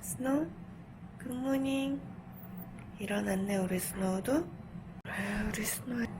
스노우? 굿모닝. 일어났네, 우리 스노우도? 아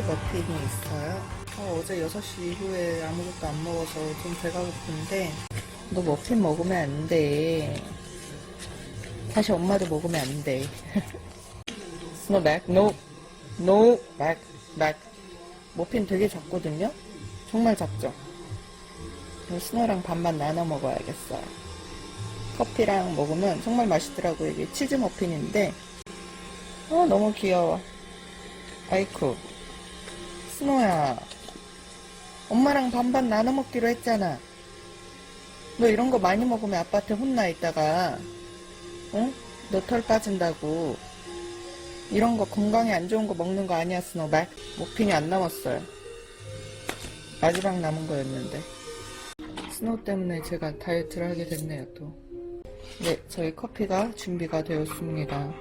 패티 머핀이 있어요. 어, 제 6시 이후에 아무것도 안 먹어서 좀 배가 고픈데 너 머핀 먹으면 안 돼. 다시 엄마도 먹으면 안 돼. 백, 백. 머핀 되게 작거든요? 정말 작죠? 스노랑 반반 나눠 먹어야겠어요. 커피랑 먹으면 정말 맛있더라고요. 이게 치즈 머핀인데, 어, 너무 귀여워. 아이쿠. 스노야. 엄마랑 반반 나눠 먹기로 했잖아. 너 이런 거 많이 먹으면 아빠한테 혼나 있다가, 응? 너 털 빠진다고. 이런 거 건강에 안 좋은 거 먹는 거 아니야, 스노백? 모핀이 안 남았어요. 마지막 남은 거였는데. 스노우 때문에 제가 다이어트를 하게 됐네요, 또. 네, 저희 커피가 준비가 되었습니다.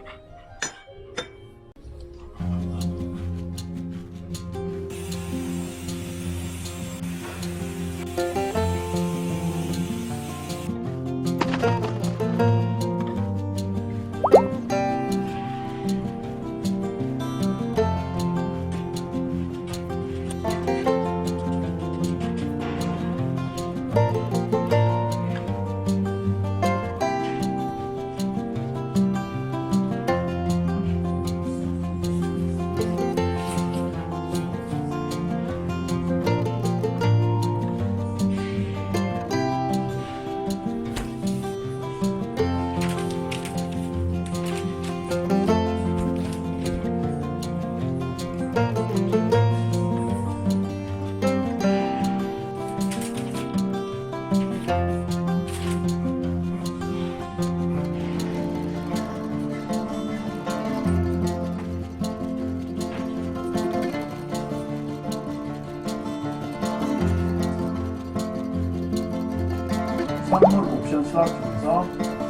선물 옵션 수학 중에서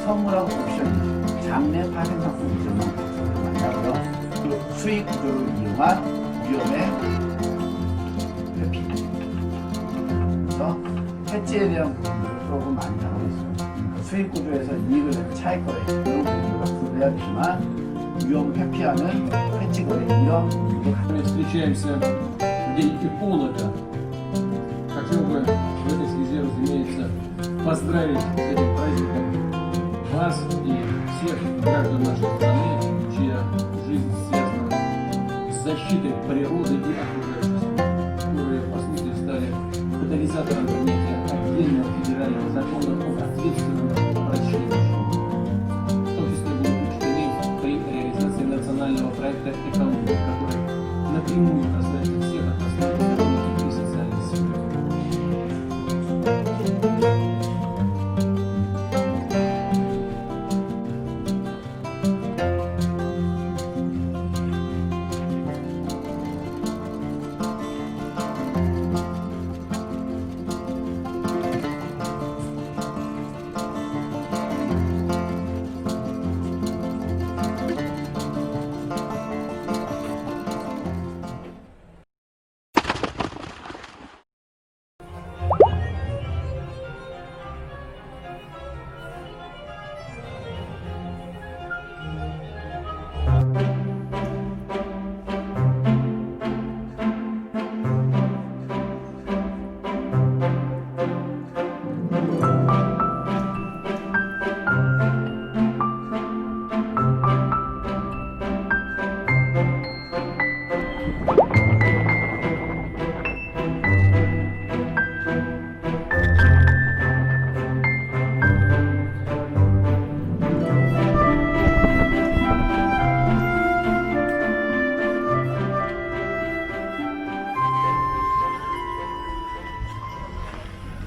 선물하고 옵션 장래 파생 상품 이점만 만나고요. 그 수익 구조를 이용한 위험의 회피. 그래서 해지에 대한 부분 을 조금 많이 다루고 있어요. 그러니까 수익 구조에서 이익을 내는 차익 거래 이런 부분을 구분해야 되지만 위험 회피하는 해지 거래 이런 부분도 Мы встречаемся в день Иполота. Хотел бы в этой связи, разумеется, поздравить с этим праздником вас и всех граждан нашей страны, чья жизнь связана с защитой природы и окружающей среды, которые, по сути, стали катализатором принятия отдельного Yani, veriyorlar. Onları toplantıya düşürürler.